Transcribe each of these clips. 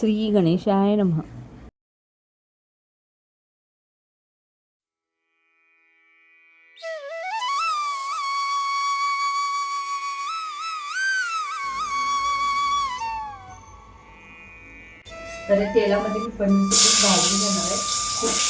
श्री गणेशाय नमः. तर तेलामध्ये मी पनीरचं पीठ भाजून घेणार आहे. खूप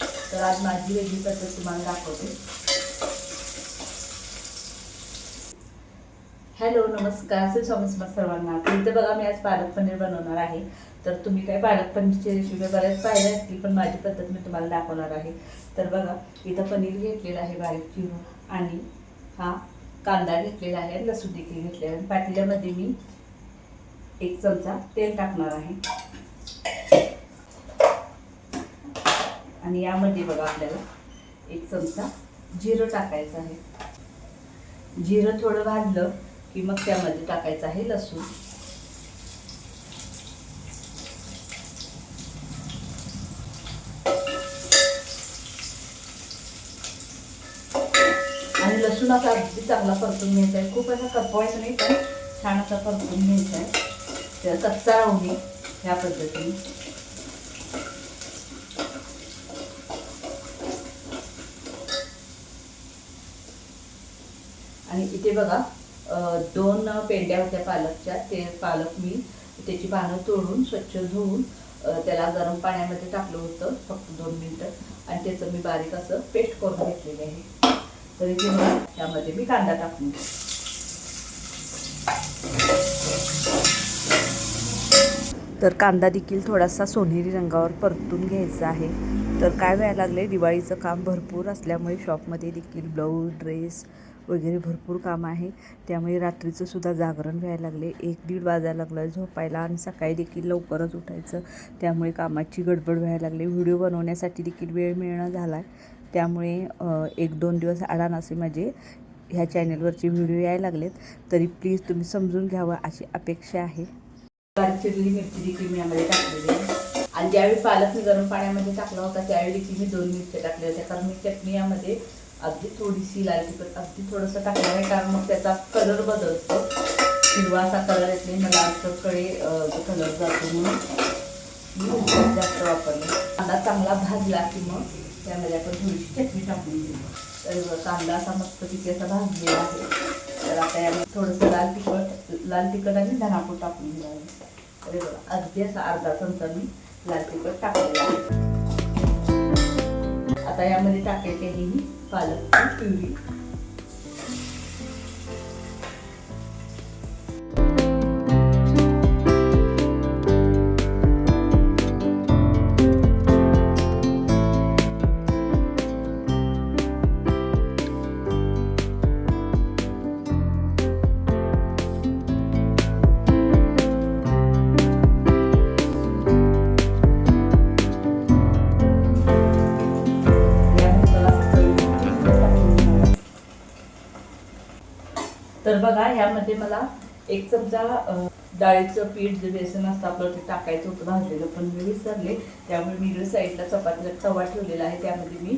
तर आज माझी वेगळी पद्धत तुम्हाला दाखवते. हॅलो नमस्कार. श्री स्वामी सर्वांना. तर इथं बघा मी आज पालक पनीर बनवणार आहे. तर तुम्ही काय पालक पनीरची रेसिपी बऱ्याच पाहिल्या असतील पण माझी पद्धत मी तुम्हाला दाखवणार आहे. तर बघा इथं पनीर घेतलेलं आहे बारीक चिरून आणि हा कांदा घेतलेला आहे लसूण देखील घेतलेला आहे. आणि पातेल्यामध्ये मी एक चमचा तेल टाकणार आहे. आणि यामध्ये बघा आपल्याला एक चमचा जिरं टाकायचं आहे. जिरं थोडं भाजलं की मग त्यामध्ये टाकायचं आहे लसूण. आणि लसूण असा अगदी चांगला परतून घ्यायचा आहे. खूप असा कपवायचं नाही पण छान असा परतून घ्यायचा आहे. कच्चा राहू नये ह्या पद्धतीने. आणि इथे बघा दोन पेंड्या होत्या पालकच्या. ते पालक मी त्याची पानं तोडून स्वच्छ धुवून त्याला गरम पाण्यामध्ये टाकलं होतं फक्त दोन मिनटं. आणि त्याचं मी बारीक असं पेस्ट करून घेतलेलं आहे. तर इथे बघा त्यामध्ये मी कांदा टाकून तर कांदा देखील थोडासा सोनेरी रंगावर परतून घ्यायचा आहे. तर काय व्हायला लागले दिवाळीचं काम भरपूर असल्यामुळे शॉपमध्ये देखील ब्लाऊज ड्रेस वगैरे भरपूर काम आहे. त्यामुळे रात्रीचं सुद्धा जागरण व्हायला लागले. एक दीड वाजायला लागलं झोपायला आणि सकाळी देखील लवकरच उठायचं. त्यामुळे कामाची गडबड व्हायला लागली. व्हिडिओ बनवण्यासाठी देखील वेळ मिळणं झाला आहे त्यामुळे एक दोन दिवस अडाणासे माझे ह्या चॅनलवरचे व्हिडिओ यायला लागलेत. तरी प्लीज तुम्ही समजून घ्यावं अशी अपेक्षा आहे. चिरली मिरची देखील मी यामध्ये टाकलेली आहे. आणि ज्यावेळी पालक मी गरम पाण्यामध्ये टाकला होता त्यावेळी देखील मी दोन मिरच्या टाकल्या होत्या. कारण मी चटणी यामध्ये अगदी थोडीशी लाल तिखट अगदी थोडंसं टाकणार आहे कारण मग त्याचा कलर बदलतो. हिरवा असा कलर येत नाही मला आमच्याकडे कलर जातो म्हणून. मी जास्त वापरले. कांदा चांगला भाजला की मग त्यामध्ये आपण थोडीशी चटणी टाकून दिली तर कांदा असा मस्त तिथे असा भाजलेला आहे. तर आता यामध्ये थोडंसं लाल तिखट लाल तिखट आणि धनापूर टाकून दिला अरे बघा अगदी असा अर्धा चमचा मी लाल तिखट टाकलेला आहे. आता यामध्ये टाकायची आहे ही വലപ്പം കീറി तर बघा ह्यामध्ये मला एक चमचा डाळीचं पीठ जे बेसन असतं आपलं ते टाकायचं होतं भाजलेलं पण मी विसरले. त्यामुळे मी इकडे साईडला चपातीला तवा ठेवलेला आहे. त्यामध्ये मी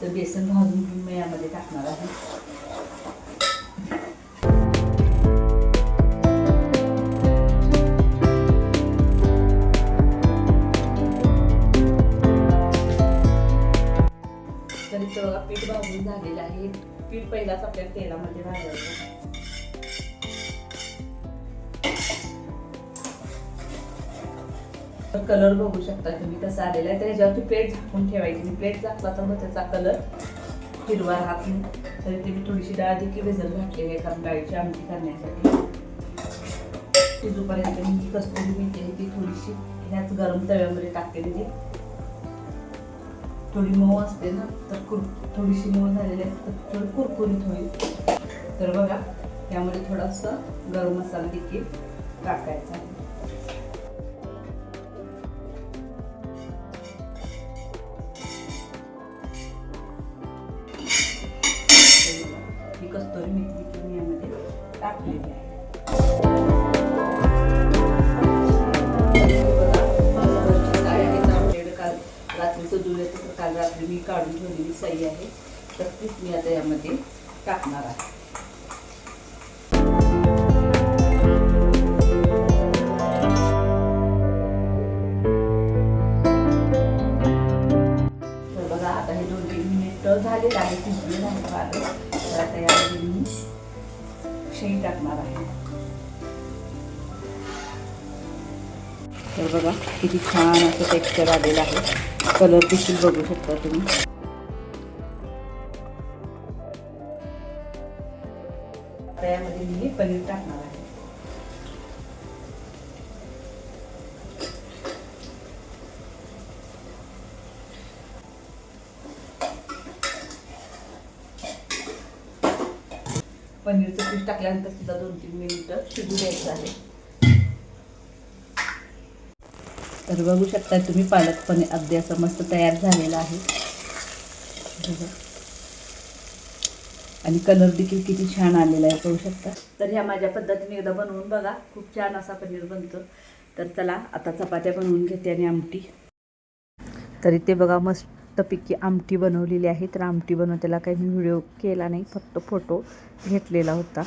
तर बेसन भाजून मी यामध्ये टाकणार आहे. तर बघा पीठ भाजून झालेलं आहे. पीठ पहिलाच आपल्याला तेलामध्ये भाजायचं कलर बघू शकता तुम्ही कसा आलेला आहे. तर ह्याच्यावरती प्लेट झाकून ठेवायची. मी प्लेट झाकला तर मग त्याचा कलर हिरवा राहत नाही. तरी ती मी थोडीशी डाळ देखील भिजत घातलेली आहे कारण डाळीची आमटी करण्यासाठी. शिजूपर्यंत मी कस्तुरी मेथी आहे ती थोडीशी ह्याच गरम तव्यामध्ये टाकलेली ती थोडी मऊ असते ना तर कुर थोडीशी मऊ झालेली असते तर थोडी कुरकुरीत होईल. तर बघा त्यामध्ये थोडासा गरम मसाला देखील टाकायचा कस्तुरी मेथी देखील मी यामध्ये टाकलेली आहे. काल रात्रीचं दुल्याचं काल रात्री मी काढून ठेवलेली सई आहे तर तीच मी आता यामध्ये टाकणार आहे बघा आता हे दोन तीन तर झालेलं आहे शिजलेलं आहे पालं तर आता यामध्ये मी. शेंग टाकणार आहे. तर बघा किती छान असं टेक्स्चर आलेलं आहे. कलर देखील बघू शकता तुम्ही. आता यामध्ये मी पनीर टाकणार पनीरचं पीठ टाकल्यानंतर सुद्धा दोन तीन मिनिटं शिजू द्यायचं आहे. तर बघू शकता तुम्ही पालक पनीर अगदी असं मस्त तयार झालेलं आहे. बघा. आणि कलर देखील किती छान आलेला आहे पाहू शकता. तर ह्या माझ्या पद्धतीने एकदा बनवून बघा. खूप छान असा पनीर बनतो. तर चला आता चपात्या बनवून घेते आणि आमटी. तर इथे बघा मस्त मस्तपैकी आमटी बनवलेली आहे. तर आमटी बनवताना काही मी व्हिडिओ केला नाही फक्त फोटो घेतलेला होता.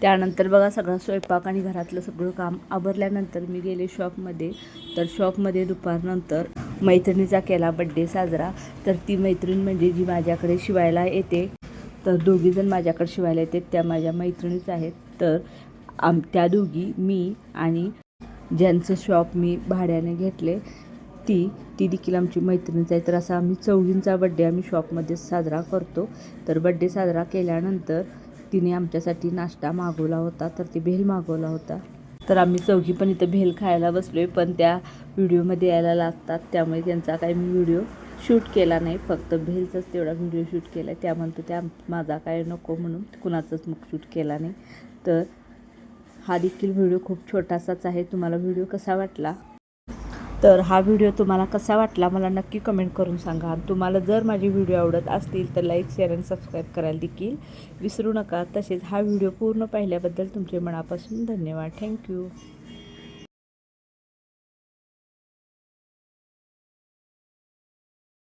त्यानंतर बघा सगळा स्वयंपाक आणि घरातलं सगळं काम आवरल्यानंतर मी गेले शॉपमध्ये. तर शॉपमध्ये दुपारनंतर मैत्रिणीचा केला बड्डे साजरा. तर ती मैत्रीण म्हणजे जी माझ्याकडे शिवायला येते. तर दोघीजण माझ्याकडे शिवायला येते त्या माझ्या मैत्रिणीच आहेत. तर आम त्या दोघी मी आणि ज्यांचं शॉप मी भाड्याने घेतले. ती ती देखील आमची मैत्रिणीच आहे. तर असा आम्ही चौघींचा बड्डे आम्ही शॉपमध्ये साजरा करतो. तर बड्डे साजरा केल्यानंतर तिने आमच्यासाठी नाश्ता मागवला होता. तर ती भेल मागवला होता. तर आम्ही चौघी पण इथं भेल खायला बसलो आहे पण त्या व्हिडिओमध्ये यायला लागतात. त्यामुळे त्यांचा काही मी व्हिडिओ शूट केला नाही. फक्त भेलचाच तेवढा व्हिडिओ शूट केला. त्या म्हणतो त्या माझा काय नको म्हणून कुणाचाच मग शूट केला नाही. तर हा देखील व्हिडिओ खूप छोटासाच आहे. तुम्हाला व्हिडिओ कसा वाटला? तर हा व्हिडिओ तुम्हाला कसा वाटला मला नक्की कमेंट करून सांगा. आणि तुम्हाला जर माझे व्हिडिओ आवडत असतील तर लाईक शेअर आणि सबस्क्राईब करायला देखील विसरू नका. तसेच हा व्हिडिओ पूर्ण पाहिल्याबद्दल तुमचे मनापासून धन्यवाद. थँक्यू.